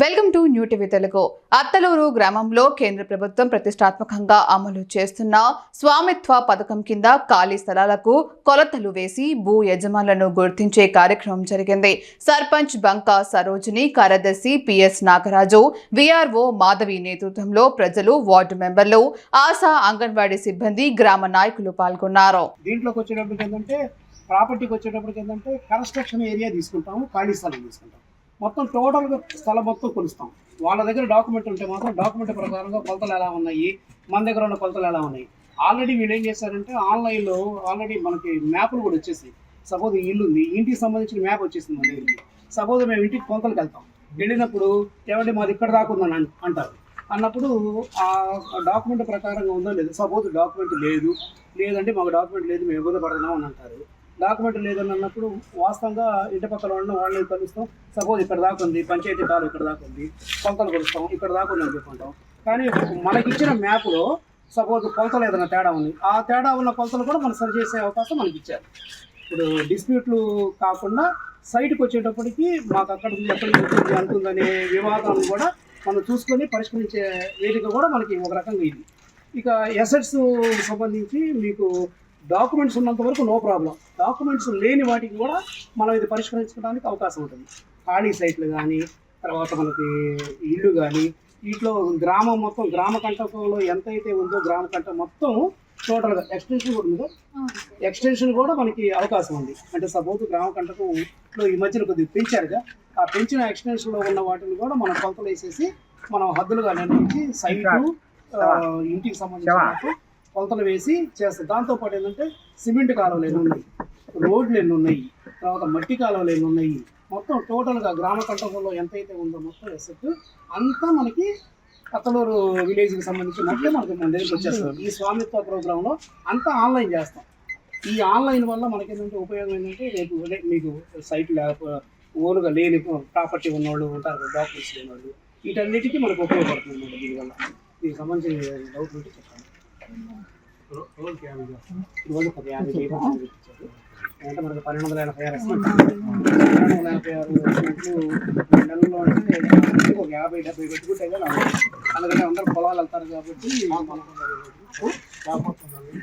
Welcome to new TV Telugu. Attaluru గ్రామంలో కేంద్ర ప్రభుత్వం ప్రతిష్టాత్మకంగా అమలు చేస్తున్న స్వామిత్వ పథకం కింద ఖాళీ స్థలాలకు కొలతలు వేసి భూ యజమానులను గుర్తించే కార్యక్రమం జరిగింది. సర్పంచ్ బంకా సరోజిని కార్యదర్శి పిఎస్ నాగరాజు విఆర్ఓ మాధవి నేతృత్వంలో ప్రజలు వార్డు మెంబర్లు ఆశా అంగన్వాడీ సిబ్బంది గ్రామ నాయకులు పాల్గొన్నారు. దీంట్లోకి వచ్చేటప్పటికి ఏంటంటే ప్రాపర్టీకి వచ్చేటప్పటికి ఏంటంటే కన్స్ట్రక్షన్ ఏరియా తీసుకుంటాము ఖాళీ స్థలం తీసుకుంటాము. మొత్తం టోటల్గా స్థలం మొత్తం కొలుస్తాం. వాళ్ళ దగ్గర డాక్యుమెంట్ ఉంటే మాత్రం డాక్యుమెంట్ ప్రకారంగా కొలతలు ఎలా ఉన్నాయి? మన దగ్గర ఉన్న కొలతలు ఎలా ఉన్నాయి? ఆల్రెడీ వీళ్ళు ఏం చేశారంటే ఆన్లైన్లో ఆల్రెడీ మనకి మ్యాప్లు కూడా వచ్చేసాయి. సపోజ్ ఇల్లు ఉంది. ఇంటికి సంబంధించిన మ్యాప్ వచ్చేసింది మన దగ్గరికి. సపోజ్ మేము ఇంటికి కొలతలకు వెళ్తాం. వెళ్ళినప్పుడు ఏమంటే మాది ఇక్కడ దాకా ఉందని అంటారు. అన్నప్పుడు ఆ డాక్యుమెంట్ ప్రకారంగా ఉందో లేదు సపోజ్ డాక్యుమెంట్ లేదు. లేదంటే మాకు డాక్యుమెంట్ లేదు మేము ఇబ్బంది పడుతున్నాం అని అంటారు. డాక్యుమెంట్ లేదని అన్నప్పుడు వాస్తవంగా ఇంటి పక్కన వాళ్ళని వాళ్ళని కలుస్తాం సపోజ్ ఇక్కడ దాకా ఉంది పంచాయతీ కాలు ఇక్కడ దాకా ఉంది కొలతలు కొలుస్తాం ఇక్కడ దాకా ఉంది అని చెప్పుకుంటాం. కానీ మనకిచ్చిన మ్యాప్లో సపోజ్ కొలతలు ఏదైనా తేడా ఉంది ఆ తేడా ఉన్న కొలతలు కూడా మనం సరి చేసే అవకాశం మనకి ఇచ్చారు. ఇప్పుడు డిస్ప్యూట్లు కాకుండా సైట్కి వచ్చేటప్పటికి మాకు అక్కడ ఉంది ఎక్కడికి ఉంటుంది అంటుందనే వివాదాలను కూడా మనం చూసుకొని పరిష్కరించే వేదిక కూడా మనకి ఒక రకంగా ఇది. ఇక ఎసెట్స్ సంబంధించి మీకు డాక్యుమెంట్స్ ఉన్నంత వరకు నో ప్రాబ్లం. డాక్యుమెంట్స్ లేని వాటికి కూడా మనం ఇది పరిష్కరించుకోవడానికి అవకాశం ఉంటుంది. ఖాళీ సైట్లు కానీ తర్వాత మనకి ఇల్లు కానీ వీటిలో గ్రామం మొత్తం గ్రామ కంటకంలో ఎంతైతే ఉందో గ్రామ కంట మొత్తం టోటల్గా ఎక్స్టెన్షన్ కూడా ఉందో ఎక్స్టెన్షన్ కూడా మనకి అవకాశం ఉంది. అంటే సపోజ్ గ్రామ కంటకంలో ఈ మధ్యన కొద్దిగా పెంచారుగా ఆ పెంచిన ఎక్స్టెన్షన్లో ఉన్న వాటిని కూడా మనం కొలతలు వేసేసి మనం హద్దులుగా నిర్ణయించి సైటు ఆ, ఇంటికి సంబంధించిన కొలతలు వేసి చేస్తాం దాంతోపాటు ఏంటంటే సిమెంట్ కాలువలు ఎన్ని ఉన్నాయి? రోడ్లు ఎన్ని ఉన్నాయి? తర్వాత మట్టి కాలువలు ఎన్ని ఉన్నాయి? మొత్తం టోటల్గా గ్రామ కంటకంలో ఎంతైతే ఉందో మొత్తం ఎసెట్ అంతా మనకి కత్తలూరు విలేజ్కి సంబంధించి మొత్తం మనకి మన దగ్గరికి వచ్చేస్తాం ఈ స్వామిత్వ ప్రోగ్రాంలో అంతా ఆన్లైన్ చేస్తాం. ఈ ఆన్లైన్ వల్ల మనకి ఏంటంటే ఉపయోగం ఏంటంటే రేపు మీకు సైట్ లేకపోతే ఓన్గా లేని ప్రాపర్టీ ఉన్నవాళ్ళు ఉంటారు డాక్యుమెంట్స్ లేని వాళ్ళు వీటన్నిటికీ మనకు ఉపయోగపడుతుంది అన్నమాట దీనివల్ల. దీనికి సంబంధించిన డౌట్ ఉంటే చెప్పండి. రోజు ఒక యాభై అంటే మనకు పన్నెండు వందల ఎనభై ఆరు పన్నెండు వందల ఎనభై ఆరు నెలలో అంటే ఒక యాభై డెబ్బై పెట్టుకుంటే అందరూ పొలాలు వెళ్తారు కాబట్టి